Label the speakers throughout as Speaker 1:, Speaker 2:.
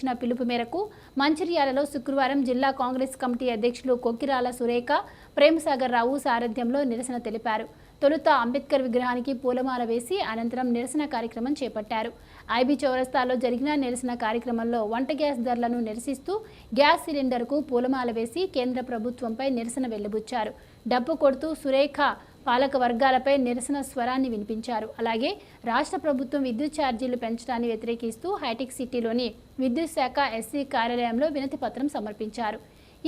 Speaker 1: ఇచ్చిన పిలుపు మేరకు మంచిర్యాలలో శుక్రవారం జిల్లా కాంగ్రెస్ కమిటీ అధ్యక్షులు కొక్కిరాల సురేఖ ప్రేమసాగర్ రావు సారథ్యంలో నిరసన తెలిపారు. తొలుత అంబేద్కర్ విగ్రహానికి పూలమాల వేసి అనంతరం నిరసన కార్యక్రమం చేపట్టారు. ఐబీ చౌరస్తాలో జరిగిన నిరసన కార్యక్రమంలో వంట గ్యాస్ ధరలను నిరసిస్తూ గ్యాస్ సిలిండర్కు పూలమాల వేసి కేంద్ర ప్రభుత్వంపై నిరసన వెళ్ళబుచ్చారు డప్పు కొడుతూ సురేఖ పాలక వర్గాలపై నిరసన స్వరాన్ని వినిపించారు. అలాగే రాష్ట్ర ప్రభుత్వం విద్యుత్ ఛార్జీలు పెంచడాన్ని వ్యతిరేకిస్తూ హైటెక్ సిటీలోని విద్యుత్ శాఖ ఎస్సీ కార్యాలయంలో వినతి పత్రం సమర్పించారు.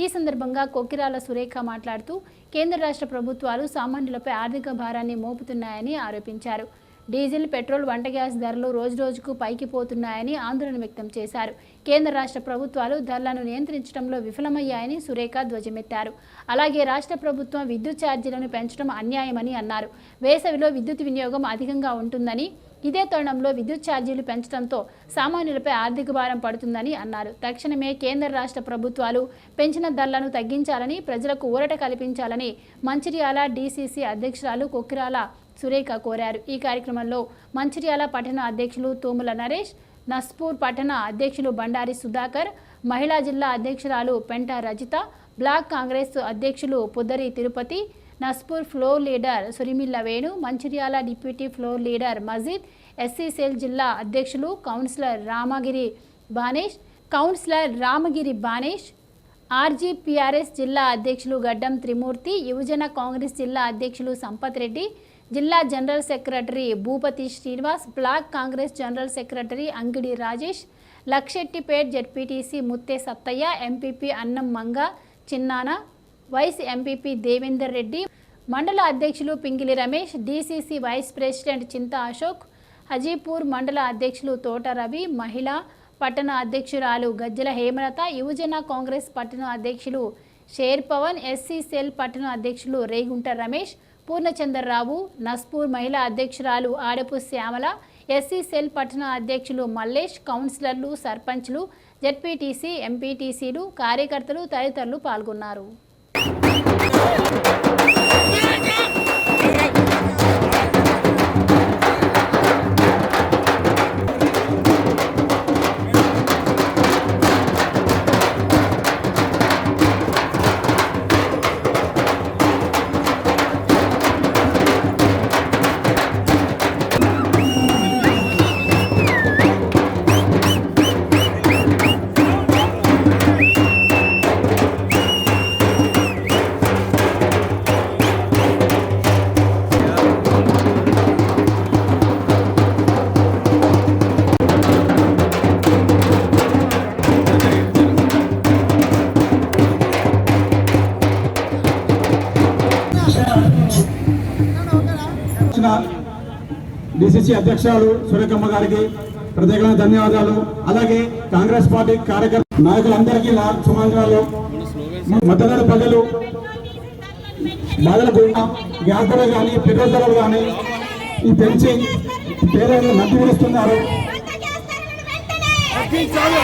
Speaker 1: ఈ సందర్భంగా కొక్కిరాల సురేఖ మాట్లాడుతూ కేంద్ర రాష్ట్ర ప్రభుత్వాలు సామాన్యులపై ఆర్థిక భారాన్ని మోపుతున్నాయని ఆరోపించారు. డీజిల్ పెట్రోల్ వంట గ్యాస్ ధరలు రోజురోజుకు పైకి పోతున్నాయని ఆందోళన వ్యక్తం చేశారు. కేంద్ర రాష్ట్ర ప్రభుత్వాలు ధరలను నియంత్రించడంలో విఫలమయ్యాయని సురేఖ ధ్వజమెత్తారు. అలాగే రాష్ట్ర ప్రభుత్వం విద్యుత్ ఛార్జీలను పెంచడం అన్యాయమని అన్నారు. వేసవిలో విద్యుత్ వినియోగం అధికంగా ఉంటుందని ఇదే తరుణంలో విద్యుత్ ఛార్జీలు పెంచడంతో సామాన్యులపై ఆర్థిక భారం పడుతుందని అన్నారు. తక్షణమే కేంద్ర రాష్ట్ర ప్రభుత్వాలు పెంచిన ధరలను తగ్గించాలని ప్రజలకు ఊరట కల్పించాలని మంచిర్యాల డీసీసీ అధ్యక్షురాలు కొక్కిరాల సురేఖ కోరారు. ఈ కార్యక్రమంలో మంచిర్యాల పట్టణ అధ్యక్షులు తోముల నరేష్ నస్పూర్ పట్టణ అధ్యక్షులు బండారి సుధాకర్ మహిళా జిల్లా అధ్యక్షురాలు పెంట రజిత బ్లాక్ కాంగ్రెస్ అధ్యక్షులు Puddari Tirupati Naspur floor leader Surimilla Venu Mancherial deputy floor leader Majeed SC cell జిల్లా అధ్యక్షులు councillor Ramagiri Banesh councillor Ramagiri Banesh RGPRS జిల్లా అధ్యక్షులు గడ్డం త్రిమూర్తి యువజన కాంగ్రెస్ జిల్లా అధ్యక్షులు సంపత్ రెడ్డి జిల్లా general secretary Bhupathi Srinivas block Congress general secretary Angidi Rajesh Luxettipet ZPTC Muthe Sattaiah MPP Annam Manga Chinnana vice MPP Devender Reddy మండల అధ్యక్షులు Pingili Ramesh DCC vice president Chinta Ashok Hajipur మండల అధ్యక్షులు తోట రవి మహిళా పట్టణ అధ్యక్షురాలు గజ్జల హేమలత యువజన కాంగ్రెస్ పట్టణ అధ్యక్షులు షేర్ పవన్ ఎస్సీ సెల్ పట్టణ అధ్యక్షులు రేగుంట రమేష్ పూర్ణచంద్రరావు నస్పూర్ మహిళా అధ్యక్షురాలు ఆడపు శ్యామల ఎస్సీ సెల్ పట్టణ అధ్యక్షులు మల్లేష్ కౌన్సిలర్లు సర్పంచ్లు జడ్పీటీసీ ఎంపీటీసీలు కార్యకర్తలు తదితరులు పాల్గొన్నారు.
Speaker 2: పిసిసి అధ్యక్షురాలు సురేఖమ్మ గారికి ప్రత్యేకమైన ధన్యవాదాలు. అలాగే కాంగ్రెస్ పార్టీ కార్యకర్త నాయకులందరికీ నా సుమాంధ్రాలు మద్దతు ప్రజలు బాధలు గుండా గ్యాస్ ధరలు కానీ పెట్రోల్ ధరలు కానీ ఈ పెంచి పేదలు ఇస్తున్నారు. విడుస్తున్నారు
Speaker 3: తగ్గించాలి.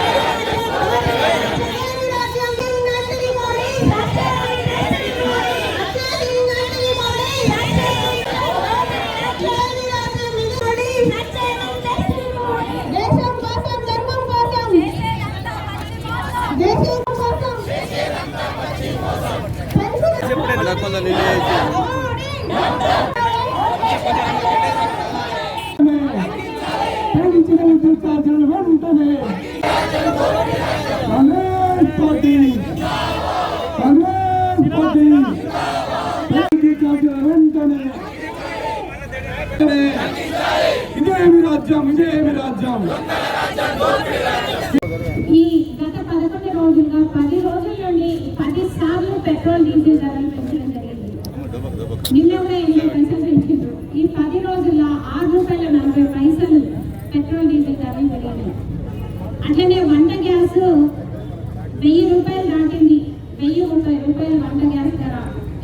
Speaker 2: పెంచిన విద్యుత్ ఛార్జీలు విద్యుత్ ఛార్జీలు వెంటనే ఇదేమి రాజ్యం ఇదేమి రాజ్యం
Speaker 4: ఈ గత పదకొండు రోజులుగా పది రోజుల నుండి పది సార్లు పెట్రోల్ డీజిల్ ధరలు నిన్నెవరే ఇల్లు పైసలు పెంచారు ఈ పది రోజుల్లో ఆరు రూపాయల నలభై పైసలు పెట్రోల్ డీజిల్ ధరలు పెరిగినాయి. అట్లనే వంట గ్యాస్ వెయ్యి రూపాయలు దాటింది. వెయ్యి రూపాయల వంట గ్యాస్ ధర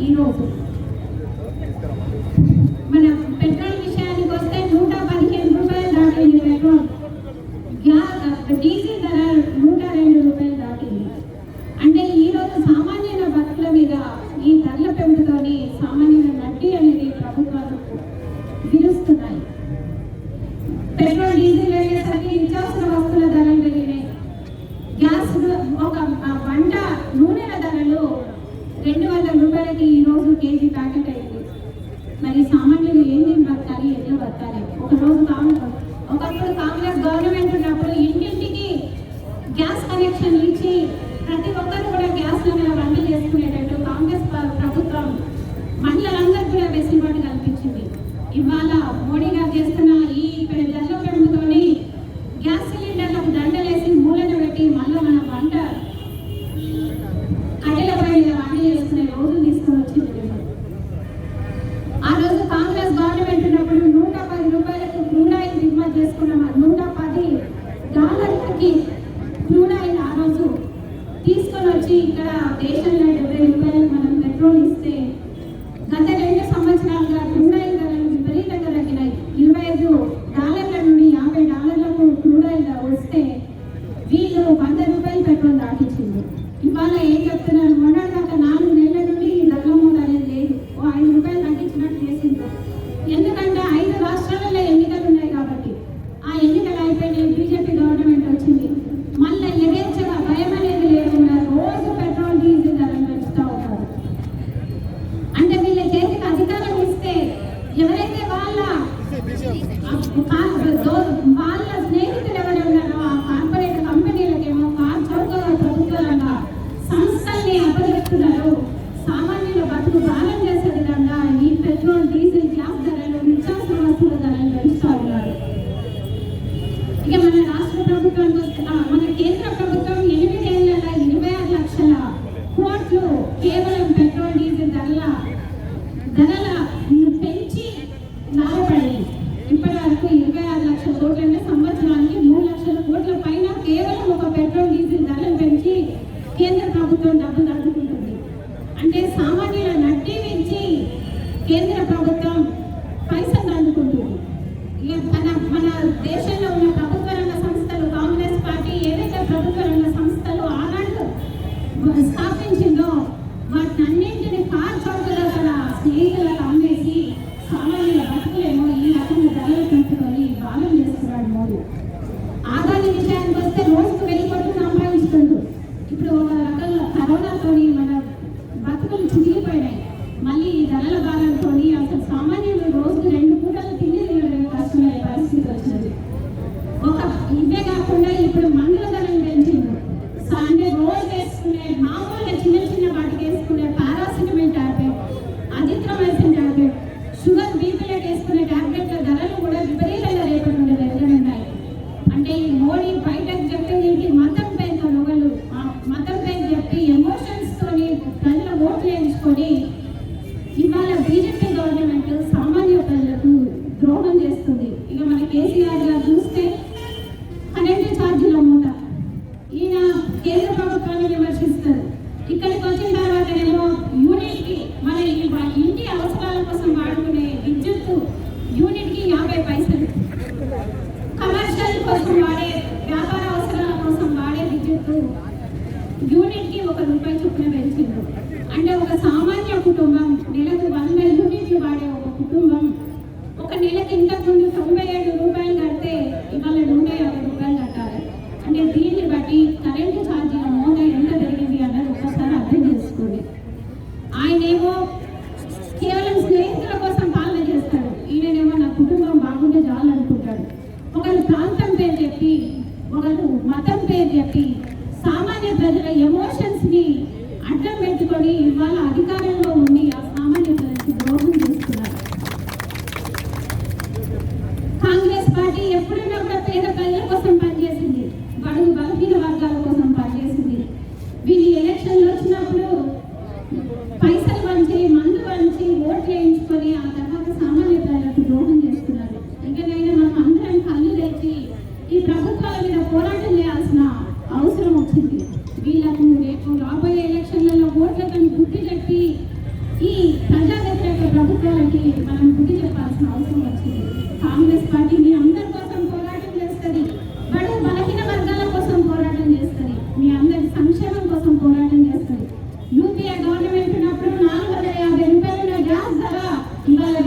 Speaker 4: ఈ రోజు మోడీ గారు చేస్తున్న ఈ ఇక్కడ కోట్లు సంవత్సరానికి మూడు లక్షల కోట్ల పైన కేవలం ఒక పెట్రోల్ డీజిల్ ధరలు పెంచి కేంద్ర ప్రభుత్వం డబ్బులు అందుకుంటుంది అంటే సామాన్యుల నడ్డి నుంచి కేంద్ర ప్రభుత్వం పైసలు అందుకుంటుంది ఇక తన మన దేశంలో ఉన్న ప్రభుత్వ రంగ సంస్థలు కాంగ్రెస్ పార్టీ ఏదైతే ప్రభుత్వ రంగ సంస్థలు ఆనాడు స్థాపించిందో వాటిని అన్నింటినీ కాల్చోకల స్నేహితుల ఆదాయ విషయానికి వస్తే లోన్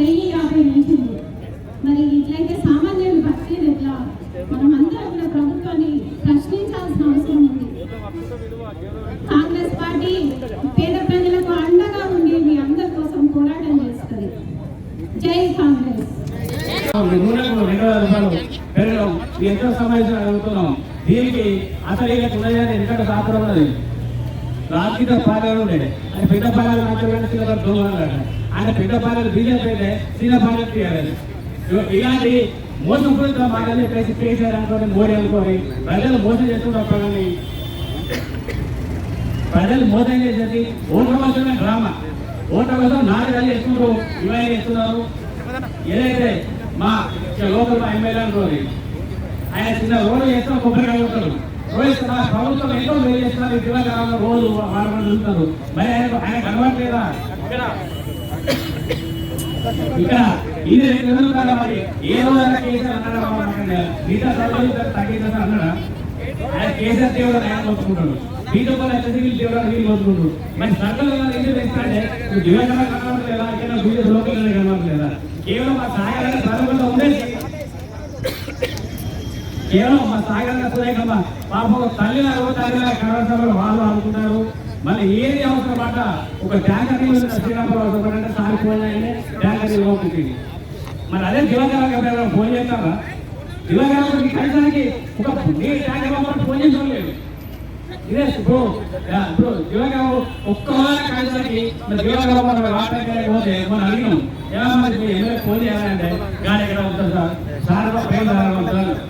Speaker 4: వెయ్యి యాభై నిలిచింది మరి ఇట్లయితే సామాన్యులు బతికేది ఎట్లా? మనం అందరం కూడా ప్రభుత్వాన్ని ప్రశ్నించాల్సిన అవసరం ఉంది. కాంగ్రెస్ పార్టీ పేద ప్రజలకు అండగా ఉండి మీ అందరి కోసం పోరాటం చేస్తుంది. జై కాంగ్రెస్.
Speaker 5: ఎంతో సమాచారం అడుగుతున్నాం. దీనికి అసలు ఇక ఉన్నదని ఎందుకంటే సాపడం రాజకీయ పాలన ఉండే ఆయన పెద్ద పాలన మాత్రమే చిన్న దొంగ ఆయన పెద్ద పాలన బీజేపీ అయితే చిన్న పాలన చేయాలి ఇలాంటి మోసపూరిత మాటలు చెప్పేసి కేసీఆర్ అనుకోని మోడీ అనుకోని ప్రజలు మోసం చేస్తున్న ప్రజల్ని ప్రజలు మోసం చేసేది ఓట్ల కోసమే డ్రామా. ఓట్ల కోసం నాలుగు చేస్తున్నారు ఇవే చేస్తున్నారు. ఏదైతే మా లోకల్ మా ఎమ్మెల్యే అనుకోని ఆయన చిన్న రోడ్డు చేస్తున్న కొబ్బరికాయ ఉంటారు రోజు ప్రభుత్వం ఎంతో మేలు చేస్తున్నారు ఈ దివాకరంలో రోజు వాళ్ళు చూస్తారు మరి ఆయన ఆయన కనబడలేదా ఇక్కడ ఇక్కడ ఇది రెండు కదా మరి? ఏ రోజు కేసీఆర్ అన్నాడా బాబు మిగతా సభ్యులు తగ్గిందని అన్నాడా? ఆయన కేసీఆర్ తీవ్ర ఆయన కోసుకుంటాడు మీతో కూడా ఎంత సివిల్ తీవ్ర వీళ్ళు కోరుకుంటారు మరి సర్కల్ ఎందుకు తెస్తాడే దివాకరం కనబడలేదా? ఇక్కడ బీజేపీ లోకల్ కనబడలేదా? కేవలం మా సాయంత్రం సర్వలో ఉండేది కేవలం మా సాగరంగా సురేఖమ్మ పాపం తల్లి తల్లిన కళాశాలలో వాళ్ళు అనుకుంటారు మళ్ళీ ఏది అవసరం మాట ఒక ట్యాంకర్ నీళ్ళు శ్రీరామరావు అవసరం సారిపోయినాయని ట్యాంకర్ ఇవ్వకుంటుంది మరి అదే దివాకరంగా ఎవరైనా ఫోన్ చేస్తారా దివాకరం కలిసానికి ఒక ట్యాంకర్ పంపడం ఫోన్ చేసుకోలేదు లేదు ఇదే ఇప్పుడు ఇప్పుడు దివాకరం కలిసానికి మరి దివాకరం మనం పోతే మనం అడిగినాం ఎలా మరి ఫోన్ చేయాలంటే గాడి ఎక్కడ ఉంటుంది సార్? సార్ ప్రేమ సార్.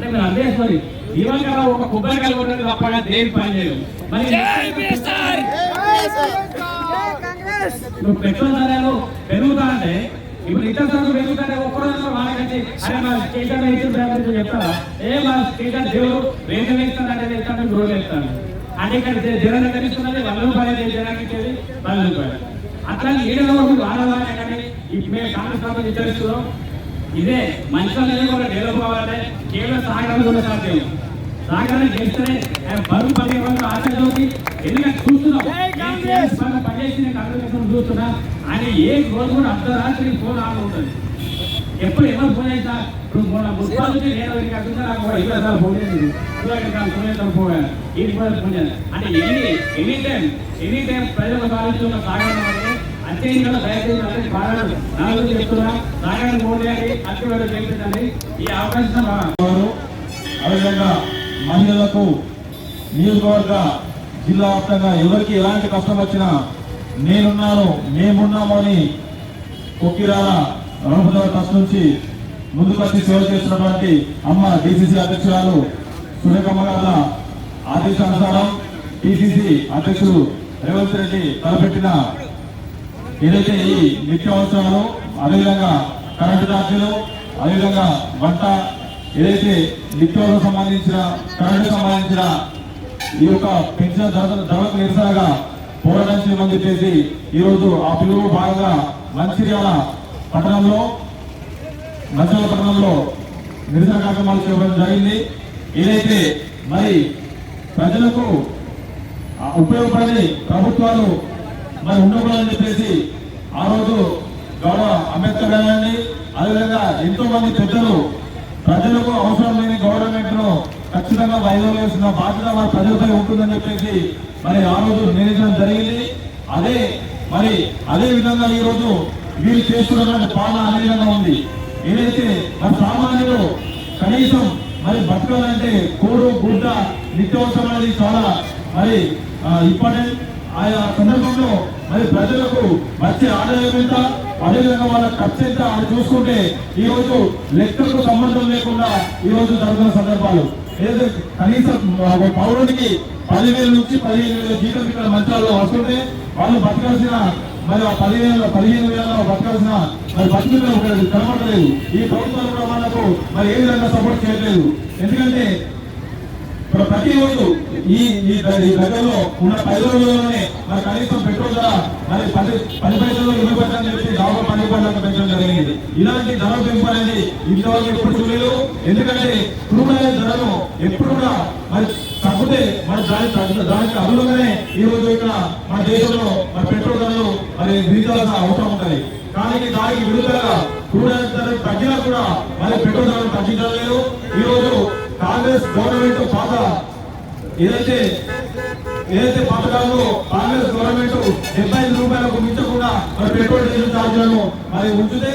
Speaker 5: అంటే మీరు అర్థం చేసుకోండి దివంకర ఒక కొబ్బరికాయలు కొట్టడం తప్పగా దేని పని చేయదు మరి ఇప్పుడు పెట్రోల్ ధరలు పెరుగుతా అంటే ఇప్పుడు ఇతర సరుకులు పెరుగుతాంటే ఒక్కరోజు వాళ్ళకంటే అరే కేసీఆర్ చెప్తారా ఏ మా కేసీఆర్ దేవుడు రేటు వేస్తానంటే వేస్తాను రోజు వేస్తాను అంటే ఇక్కడ జనం కనిపిస్తున్నది వంద రూపాయలు జనానికి ఇచ్చేది వంద రూపాయలు. అట్లా ఏడో కానీ మేము కాంగ్రెస్ విచారిస్తున్నాం. ఇదే మనుషులు కూడా డెవలప్ అవ్వాలంటే కేవలం సాగడం కూడా సాధ్యం. సాగరం చేస్తేనే ఆయన బరువు పడే వాళ్ళు ఆశతోటి ఎందుకంటే చూస్తున్నాం. పనిచేసి అగ్రదేశం చూస్తున్నా. ఆయన ఏ రోజు కూడా అర్ధరాత్రి ఫోన్ ఆన్ ఉంటుంది ఎప్పుడు ఎవరు ఫోన్ చేస్తా ఇప్పుడు మొన్న నేను అడుగుతా నాకు ఇరవై సార్లు ఫోన్ చేసింది. ఫోన్ చేస్తాను ఫోన్ ఇది కూడా ఫోన్ చేయాలి. అంటే any any time any time ప్రజల సాధిస్తున్న సాగరం అంటే ఇక్కడ దయచేసి అందరికీ బాగా నాలుగు చెప్తున్నా. నారాయణ మోడీ చేయాలి అంతే వేళ ఈ అవకాశం
Speaker 2: వారు అదేవిధంగా మహిళలకు నియోజకవర్గ జిల్లా వ్యాప్తంగా ఎవరికి ఎలాంటి కష్టం వచ్చినా నేనున్నాను మేమున్నాము అని కొక్కిరాల రణపదవ ట్రస్ట్ నుంచి ముందుకొచ్చి సేవ చేస్తున్నటువంటి అమ్మ డిసిసి అధ్యక్షురాలు సురేఖమ్మ గారి ఆదేశానుసారం పిసిసి అధ్యక్షుడు రేవంత్ రెడ్డి తలపెట్టిన ఏదైతే ఈ నిత్యావసరాలు అదేవిధంగా కరెంటు ఛార్జీలు అదేవిధంగా వంట ఏదైతే నిత్యావసరం సంబంధించిన కరెంటు సంబంధించిన ఈ యొక్క పెంచిన ధర ధరలకు నిరసనగా పోరాటం చేయమని చెప్పేసి ఈరోజు ఆ పిలుపు భాగంగా మంచిర్యాల పట్టణంలో మంచిర్యాల పట్టణంలో నిరసన కార్యక్రమాలు చేయడం జరిగింది. ఏదైతే మరి ప్రజలకు ఉపయోగపడే ప్రభుత్వాలు మరి ఉండకూడదని చెప్పేసి ఆ రోజు గౌరవ అంబేద్కర్ గారండి అదేవిధంగా ఎంతో మంది పెద్దలు ప్రజలకు అవసరం లేని గవర్నమెంట్ను ఖచ్చితంగా వైద్యం వేసిన బాధ్యత వారి ప్రజలపై ఉంటుందని చెప్పేసి మరి ఆ రోజు నిర్ణయించడం జరిగింది. అదే మరి అదే విధంగా ఈ రోజు వీరు చేస్తున్నటువంటి పాలన అదే విధంగా ఉంది. ఏదైతే మరి సామాన్యులు కనీసం మరి బతకాలంటే కూడు గుడ్డ నిత్యవసరం అనేది చాలా మరి ఇంపార్టెంట్ ఆయా సందర్భంలో మరి ప్రజలకు వచ్చే ఆదాయం ఎంత అదేవిధంగా వాళ్ళ ఖర్చు ఎంత అని చూసుకుంటే ఈ రోజు లెక్కలకు సంబంధం లేకుండా ఈ రోజు జరుగుతున్న సందర్భాలు. కనీసం పౌరుడికి పదివేల నుంచి పదిహేను వేల జీతం ఇక్కడ మంత్రాల్లో వస్తుంటే వాళ్ళు బతకాల్సిన మరి ఆ పదివేల పదిహేను వేల బతకాల్సిన మరి బతుకులు కనబడలేదు. ఈ ప్రభుత్వాలు కూడా వాళ్ళకు మరి ఏ విధంగా సపోర్ట్ చేయలేదు ఎందుకంటే ఇప్పుడు ప్రతిరోజు ఈ ఈ ఈ దగ్గరలో ఉన్న పది రోజుల్లోనే మరి కనీసం పెట్రోల్ ధర మరి పది పది పైసలు ఇరవై పైసలు చెప్పి దాదాపు పది రూపాయలకు పెంచడం జరిగింది. ఇలాంటి ధర పెంపు అనేది ఇంతవరకు ఎప్పుడు చూడలేదు. ఎందుకంటే క్రూడ్ ఆయిల్ ధరలు ఎప్పుడు కూడా మరి తగ్గితే మరి దాని దానికి అనుగుణంగానే ఈ రోజు ఇక్కడ మన దేశంలో మరి పెట్రోల్ ధరలు మరి విధించాల్సిన అవసరం ఉంటుంది కానీ దానికి విరుద్ధంగా క్రూడ్ ఆయిల్ ధర తగ్గినా కూడా మరి పెట్రోల్ ధరలు తగ్గించడం లేదు. ఈ రోజు కాంగ్రెస్ గవర్నమెంట్ పాత ఏదైతే ఏదైతే పథకాల్లో కాంగ్రెస్ గవర్నమెంట్ డెబ్బై ఐదు రూపాయలకు మించకుండా మరి పెట్రోల్ డీజిల్ ఛార్జీలను మరి ఉంచితే